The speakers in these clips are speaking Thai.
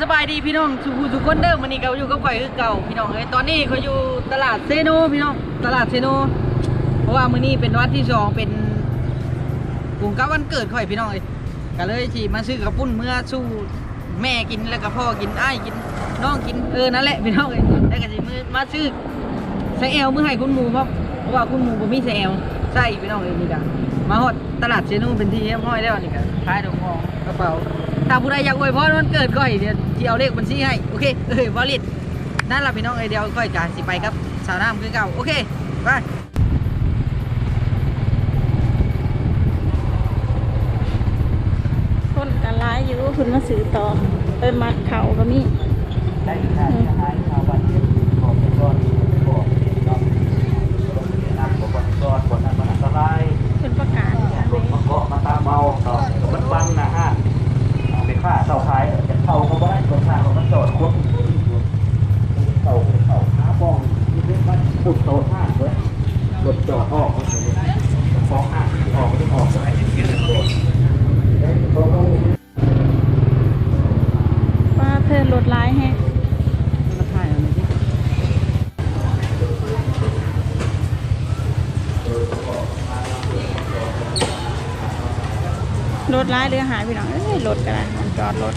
สบายดีพี่น้องสุขสุขคนเดิมวันนี้ก็อยู่กับข่อยคือเก่าพี่น้องเอ้ยตอนนี้เขาอยู่ตลาดเซโนพี่น้องตลาดเซโน เพราะว่ามื้อนี้เป็นวันที่สองเป็นกลุ่มกับวันเกิดข่อยพี่น้องเอ้ยก็เลยที่มาซื้อกระปุ้นเมื่อสู้แม่กินแล้วก็พ่อกินอ้ายกินน้องกินเออนั่นแหละพี่น้องเอ้ยแล้วก็สิมือมาซื้อใส่แอลเมื่อให้คุณหมูเพราะเพราะว่าคุณหมูบ่มีใส่แอลใส่พี่น้องเอ้ยนี่ก็มาฮอดตลาดเซโนเป็นที่เรียบร้อยแล้วนี่ก็ขายดอกมองกระเป๋า ถ้าผู้ใดอยากอวยพรวันเกิดก้อยเดี๋ยวที่เอาเลขบัญชีให้โอเคเอ้ยวอลลิตนั่นละพี่น้องเอ้ยเดี๋ยวก้อยกาสิไปครับสาวน้ำคือเก่าโอเคไปคนกันร้ายอยู่คุณมาซื้อต่อไปมัดเขาก็มีได้ค่ะจะหายข่าววันที่ขอเป็นก้อนขอเป็นก้อนน้ำขอเป็นก้อนขอน้ำมันอันตรายเป็นประกาศกันรเลถยมาเกาะมาตาเมาต่อกับมันบังนะ ฮะเอาเสาท้ายจะเข้าเขาบ่ได้ตัวข้างเขาก็จอดควบเสาเสาขาบ้องที่เรียกว่าปุดโตห้างเลยรถจอดออกฟ้องห้างออกไม่ได้ออกอะไรว่าเธอลดร้ายแฮะมาถ่ายอะไรดิลดร้ายหรือหายไปหน่อยเอ้ยลดกันได้ จอดรถ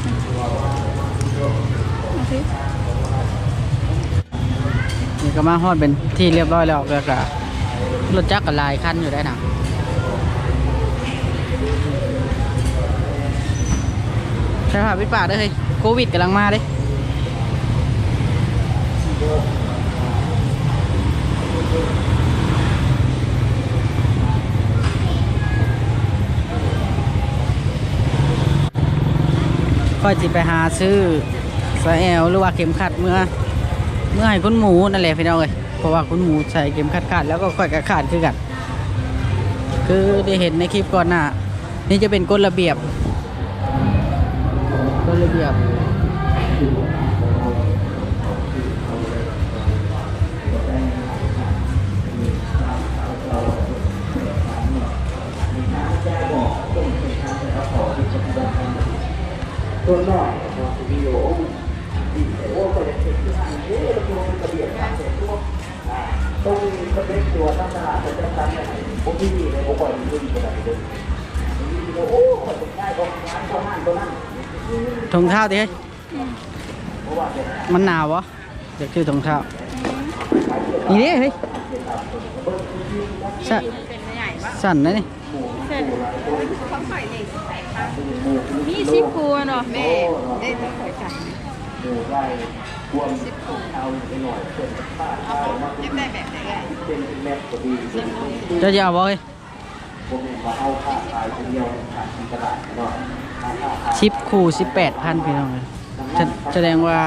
นี่ก็มาฮอดเป็นที่เรียบร้อยแล้วแล้วก็รถจักรกับลายคันอยู่ได้นะใช่ป่ะพี่ป่าเด้อเฮ้ยโควิดกำลังมาเด้ ค่อยจิไปหาซื้อสายแอลหรือว่าเข็มขัดเมื่อ เมื่อให้คุณหมูนั่นแหละพี่น้องเลยเพราะว่าคุณหมูใส่เข็มขัดขาดแล้วก็ค่อยกระขาดคือกัน คือได้เห็นในคลิปก่อนหน้านี่จะเป็นกฎระเบียบกฎระเบียบ ตัวนอกวิดีโอดีโอ้ก็จะเห็นที่อันนี้เราตัวมันกระเบียดทางเสร็จตัวตรงสเปคตัวตั้งตลาดจะจะตั้งยังไงผมพี่ในผมก่อนดูดีขนาดนี้โอ้ขอตรงได้ของร้านตัวนั้นตัวนั้นถุงเท้าดิเฮ้ยเพราะว่าเป็นมันหนาววะเดี๋ยวชื่อถุงเท้านี่ดิเฮ้ยสั่นเป็นใหญ่ปะสั่นนะนี่เส้น มีสิบครัวเนาะแม่หมู่ได้รวมเอาไปหน่อยเป็นค่าข้าวมาเป็นเป็นแมทพอดีเจะจะเอาบ่เฮ้ยผมมาเอาค่าขายคนเดียวขายที่ตลาดเนาะค่าค่าขายชิปคู่สิบแปดพันพี่น้องเลยแสแสดงว่า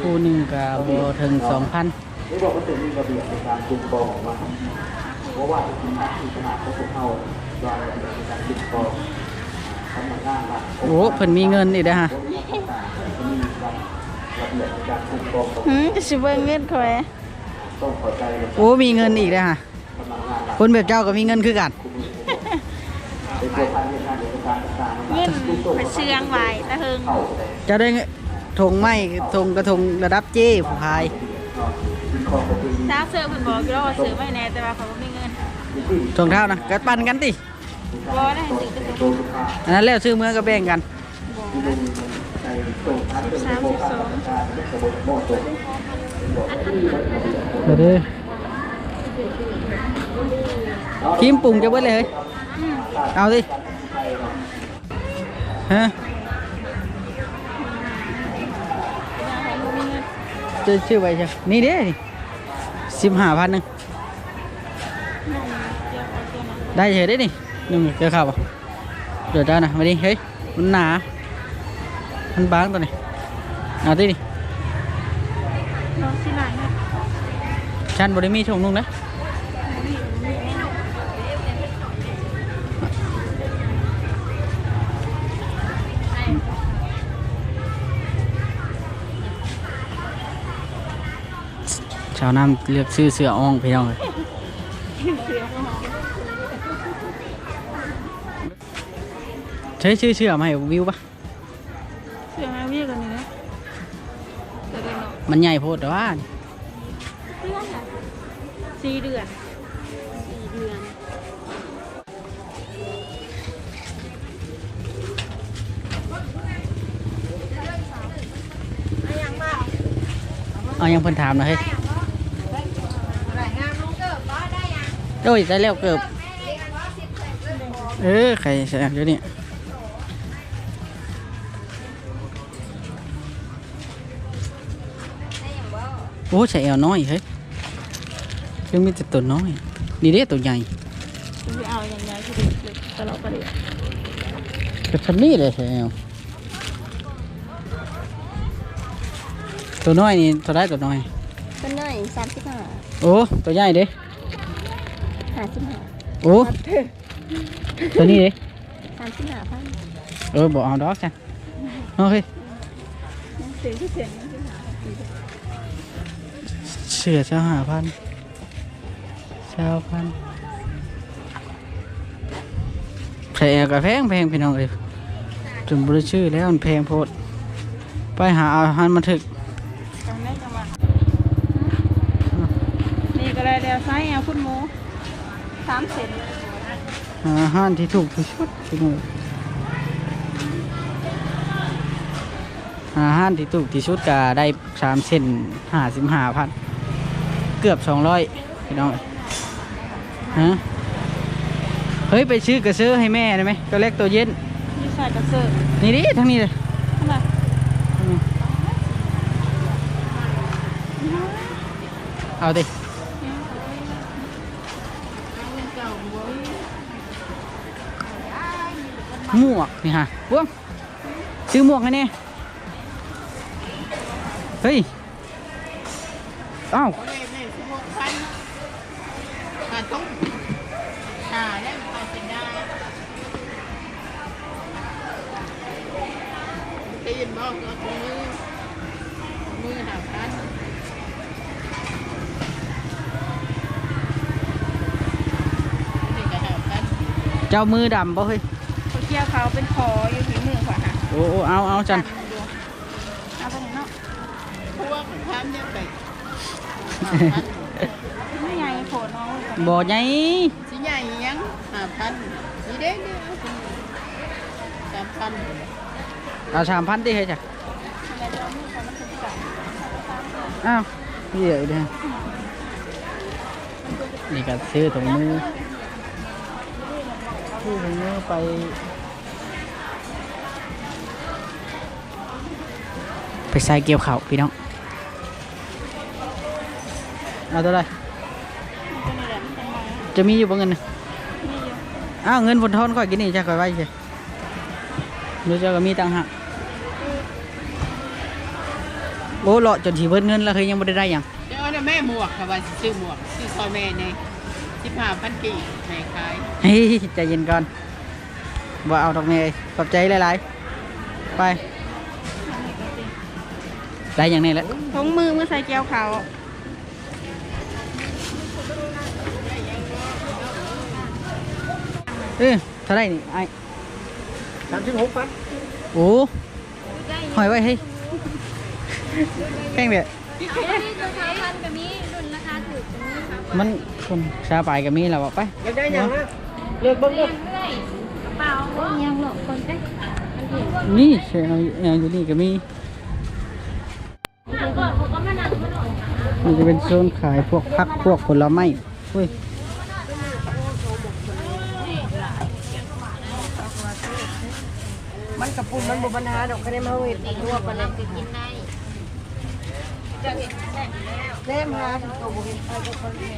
คู่หนึ่งกับโบถึงสองพันไม่บอกว่าจะมีระเบียบในการคุมกองว่าเพราะว่าที่ขนาดที่ขนาดเขาถูกเข้าวางระเบียบในการคุมกองทำงานหลัก โอ้เพิ่นมีเงินอีกนะฮะต่างๆจะมีระเบียบในการคุมกองหืมจะสิเบิ่งเงินคอยต้องเข้าใจในโอ้มีเงินอีกนะฮะกำลังงานหลักคนแบบเจ้าก็มีเงินคือกันเป็นตัวพันในการเดินการต่างๆเงินไปเชืองไว้ตะเฮิงเข้าจะได้ถงไม้ถงกระทงระดับเจ้ผู้พายวิเคราะห์ประเพณีถ้าเสื้อเพิ่นบอกอยู่แล้วว่าซื้อไม่แน่แต่ว่าเขาบ่มีเงินที่ถงเท้านะก็ปั่นกันติ บ่ได้ให้ซื้อกระโดตุ้นลูกค้าอันนั้นแล้วซื้อเมื่อก็แบ่งกันที่เป็นในตรงทันเป็นโมฆะการเป็นกระบวนโมตกเดี๋ยวดิครีมปรุงจะเบิดเลยเฮ้ยเอาสิฮะจะชื่อไปใช่นี่เด้สิบห้าพันหนึ่งได้เฉยได้นี่ หนึ่งเจอข่าวป่ะเดี๋ยวได้นะมาดิเฮ้ยมันหนามันบางตัวนี้เอาดิดิน้องสิหลายนะฉันบริมีชงนุ่งนะชาวน้ำเลือกซื้อเสื้ออ่องพี่น้องเลย ใช้ชื่อเสื้อมาให้วิวปะเสื้อแม่เวียกันนี่นะมันใหญ่โพดแต่ว่าเดือนอะสี่เดือนสี่เดือนเอายังเพิ่นถามนะเฮ้ยโอ้ยได้แล้วเกือบเออใครแสบอยู่นี่ โอ้ใส่เอวน้อยเฮ้ยยังมีแต่ตัวน้อย นี่เด้ตัวใหญ่คุณไปเอาอย่างไรที่เด็กๆตลอดไปเลยก็ทำนี่เลยใส่เอวตัวน้อยนี่ตัวได้ตัวน้อยเป็นหน่อยสามสิบห้าโอ้ตัวใหญ่เด้ห้าสิบห้าโอ้ตัวนี้เด้สามสิบห้าพันเออบอกเอาดอกจ้ะโอเคยังซื้อที่เสียงยังที่หาพัน เสือเช้าหาพันเช้าพันแพงกับแพงแพงพี่น้องเอ้ยจนบริชื่อแล้วมันแพงโพด ไปหาเอาอาหารมาถึกจำได้จังหวะนี่ก็เลยเดี๋ยวไซส์เอาคุณหมูสามเซนหาอาหารที่ถูกที่สุดพี่น้องหาอาหารที่ถูกที่สุดก็ได้สามเส้นห้าสิบห้าพัน เกือบสองร้อยพี่น้องฮะเฮ้ยไปซื้อกระซื้อให้แม่ได้ไหมตัวเล็กตัวเย็นนี่ใส่กระเซาะนี่ดิทั้งนี้เลยทำไมเอาดิหมวกนี่ฮะพวงซื้อหมวกให้แน่เฮ้ยเอ้า ได้ยินบอกก็มือมือหาพันนี่ก็หาพันเจ้ามือดำบ่เฮ้ยเขาเกี่ยวเขาเป็นคออยู่ที่มือขวาค่ะโอ้โอ้เอาเอาจันเอาไปไหนเนาะพวกทำเนี่ยไปหาพัน ไม่ใหญ่โผล่น้องเลยบ่ใหญ่สิใหญ่ยังหาพันนี่เด้เนี่ยสามพันเอาสามพันดิเฮ้ยจ้ะอ้าวนี่เดี๋ยวเดี๋ยวนี่ก็ซื้อถุงมือซื้อถุงมือไปไปใส่เกี่ยวเข่าวพี่น้อง เอาตัวใดจะมีอยู่บ่เงินน่ะอ้าวเงินบนทอนก่อยกินนี่จะก่อยไว้ใช่หรือจะก็มีตังค์หักโอ้เลาะจนถีเบิดเงินแล้วเคยยังไม่ได้ได้หยังเดี๋ยวนะแม่หมวกค่ะว่าสิซื้อหมวกซื้อซอยแม่เนี่ยสิบห้าพันกี่แม่ขายเฮ้ยใจเย็นก่อนบ่เอาดอกเมย์ขอบใจหลายๆไปได้อย่างนี้แหละท้องมือเมื่อใส่แก้วเขา เออเท่าไรนี่ไอ้สามสิบหกพันโอ้หอยไว้เฮ้ยแป้งเบียดมันคนชาไปกับมีแล้วบอกไปยังได้ยังนะเลือกเบิ้งเลือกนี่เชียงอยู่นี่ก็มีมันจะเป็นโซนขายพวกพักพวกผลไม้เฮ้ย มันกั บปุ่นมันบ่ปัญหาดอกคะแนนมาเวทรั่วปานนั้นเล่มหาตัวบ่เห็นไปก็คนนี้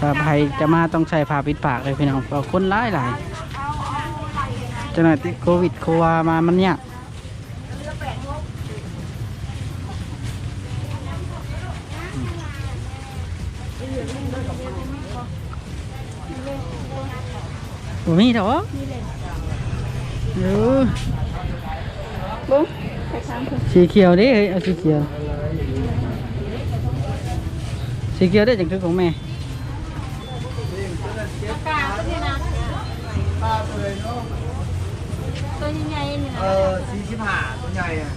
ถ้าใครจะมาต้องใช้ผ้าปิดปากเลยพี่น้องเพราะคนร้ายหลายจ้าหน้าที่โควิดโความามันเนี่ย บ่มีเถอะเออบุ้งใส่สามคนสีเขียวดิเฮ้ยเอาสีเขียว สีเขียวได้จังคือของแม่ป้าเลยเนาะตัวใหญ่ๆนี่เอนะอสี่สิบห้าตัวใหญ่อะ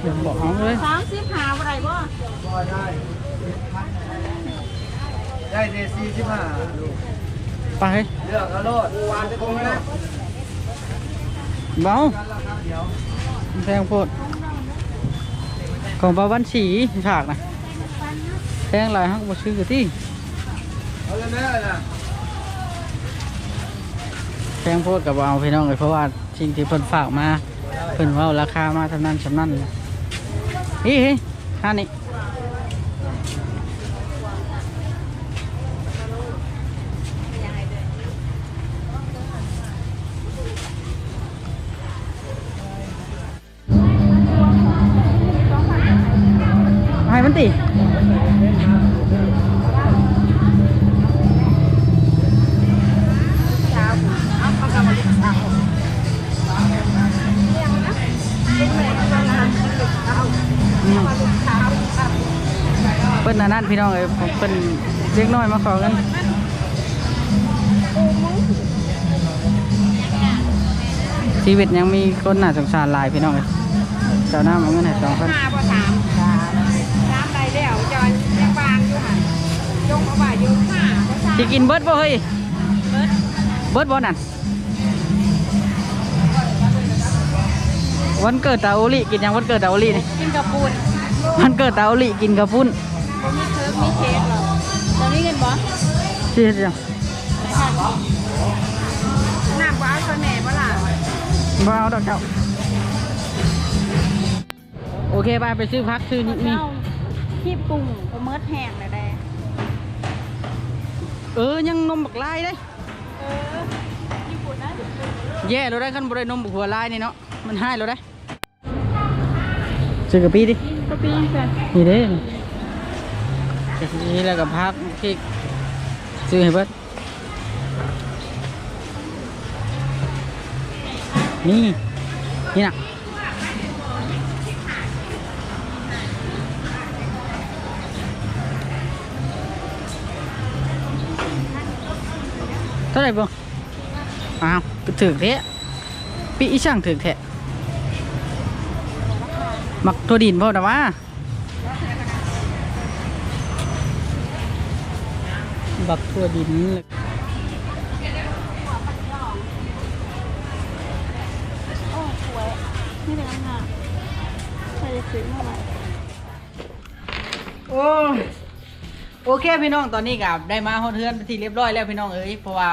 เดี๋ยวบอกเอาเลยสามสิบหาอะไรบ่ก็ได้ ได้เดสี่สิบห้าลูก ไปเลือกเอาโลดวานจะคงนะเบากันราคาแพงโพดของปลาวันสีฉากนะแพงหลายฮักบ่ซื้อกันที่เอาเลยแม่นะแพงโพดกับเอาพี่น้องเลยเพราะว่าสิ่งที่เพิ่นฝากมาเพิ่นว่าราคามาเท่านั้นสำนั้นนี่เฮ้ยห้านี่ เพิ่นอันนั้นพี่น้องเอ้ยเพิ่นเล็กน้อยมาขอกันชีวิตยังมีคนน่าสงสารหลายพี่น้องเอ้ยเจ้าหน้าเอาเงินให้สองพันห้าบ่สามสามใดแล้วจอยยังบางอยู่หั่นจงเอาไว้อยู่ห้าบ่สามสิกินเบิดบ่เฮ้ยเบิดเบิดบ่นั่น วันเกิดตาโอลิกินยังวันเกิดตาโอลินี่กินกับปูนวันเกิดตาโอลิกินกระปุ้นบ่มีเคิร์ฟมีเค้กหรอกตอนนี้เงินบ่ที่เฮ็ดจังน้ำบ่เอาตัวแม่บ่ล่ะบ่เอาดอกเจ้าโอเคไปไปซื้อพักซื้อนี่นี่เจ้าคีบกุ้งก็เมิดแห้งเลยได้เออยังนมบักลายได้เออญี่ปุ่นนะแย่เราได้ขั้นบรินมบักหัวลายนี่เนาะมันให้เราได้ ซื้อกระปีดิก็ปีนกันนี่เด้กะทิแล้วก็พักพริกซื้อให้เบิดนี่ นี่น่ะเท่าไหร่บ่อ้าวก็ถึกแท้ปีอีช่างถึกแท้ มักตัวดินพ่อนะวะบักทั่วดินเลยโอ้สวยนี่เป็นงานใครจะซื้อมาใหม่โอ้โอเคพี่น้องตอนนี้กับได้มาฮอดเฮือนไปที่เรียบร้อยแล้วพี่น้องเอ้ยเพราะว่า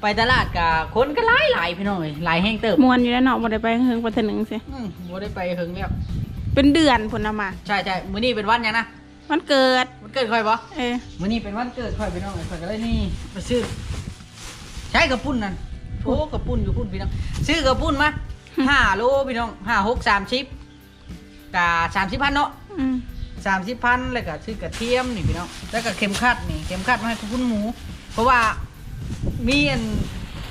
ไปตลาดกับคนก็หลายหลายพี่น้องเอ้ยหลายแห้งเติบมวนอยู่แล้วเนาะบ่ได้ไปเฮิงประเทศหนึ่งสิอืมบ่ได้ไปเฮิงแล้วเป็นเดือนพุ่นน่ะมาใช่ใช่มื้อนี้เป็นวันหยังนะมันเกิดวันเกิดค่อยบ่เออมื้อนี้เป็นวันเกิดค่อยพี่น้องเอ้ยค่อยก็เลยนี่ไปซื้อใช้กระปุ้นนั่นโอ้กระปุ้นอยู่ปุ้นพี่น้องซื้อกระปุ้นมาห้าโลพี่น้องห้าหกสามสิบกะสามสิบพันเนาะอืมสามสิบพันแล้วก็ซื้อกระเทียมนี่พี่น้องแล้วก็เข็มขัดนี่เข็มขัดมาให้คุณหมู เพราะว่า มีอัน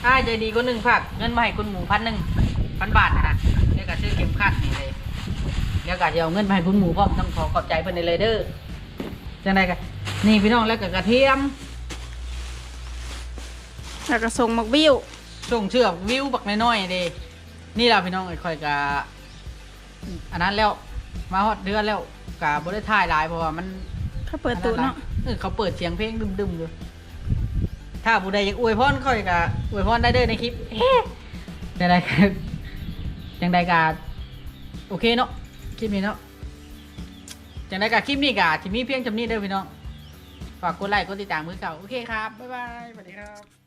อ้ายใจดีคนหนึ่งฝากเงินมาให้คุณหมูพันหนึ่งพันบาทนะนะแล้วก็ซื้อเข็มขัดนี่เลยแล้วก็จะเอาเงินมาให้คุณหมูพร้อมต้องขอขอบใจเพิ่นในเลยเด้อจังไดกันนี่พี่น้องแล้วก็กระเทียมแล้วก็ส่งมักบิ้วส่งเชือกวิวบักน้อยๆเด้นี่ล่ะพี่น้องไอ้ค่อยกะอันนั้นแล้วมาฮอดเดือนแล้วกะบ่ได้ถ่ายหลายเพราะว่ามันเขาเปิดตู้เนาะเออเขาเปิดเสียงเพลงดึมๆอยู่ ถ้าผู้ใดอยากอวยพรค่อยกะอวยพรได้เด้อในคลิปเฮ้จังใดกะจังใดกะโอเคเนาะคลิปนี้เนาะจังใดกะคลิปนี้กะที่มีเพียงจำนี้เด้อพี่น้องฝากกดไลค์กดติดตามมือเก่าโอเคครับบ๊ายบายสวัสดีครับ